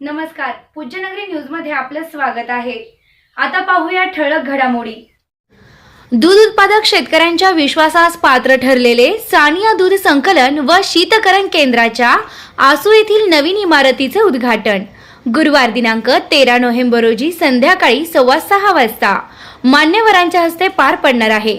नमस्कार. पूज्यनगरी न्यूजमध्ये आपलं स्वागत आहे. आता पाहूया ठळक घडामोडी. दूध उत्पादक शेतकऱ्यांच्या विश्वासास पात्र ठरलेले सानिया दूध संकलन व शीतकरण केंद्राच्या आसू येथील नवीन इमारतीचे उद्घाटन. गुरुवार दिनांक तेरा नोव्हेंबर रोजी संध्याकाळी सव्वा सहा वाजता मान्यवरांच्या हस्ते पार पडणार आहे.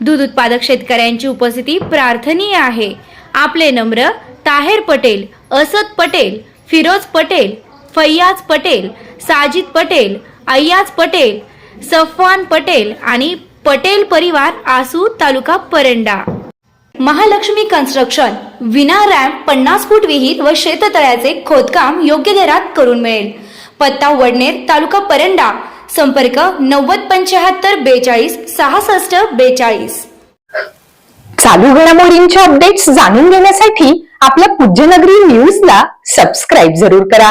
दूध उत्पादक शेतकऱ्यांची उपस्थिती प्रार्थनीय आहे. आपले नम्र ताहेर पटेल असद पटेल फिरोज पटेल फैयाज पटेल साजिद पटेल अय्याज पटेल सफवान पटेल आणि पटेल परिवार आसू तालुका परंडा. महालक्ष्मी कन्स्ट्रक्शन विना रॅम्प पन्नास फूट विहीर व शेततळ्याचे खोदकाम योग्य दरात करून मिळेल. पत्ता वडनेर तालुका परंडा. संपर्क नव्वद पंच्याहत्तर बेचाळीस सहासष्ट बेचाळीस. चालू घडामोडींच्या अपडेट्स जाणून घेण्यासाठी आपल्या पूज्यनगरी न्यूजला सबस्क्राईब जरूर करा.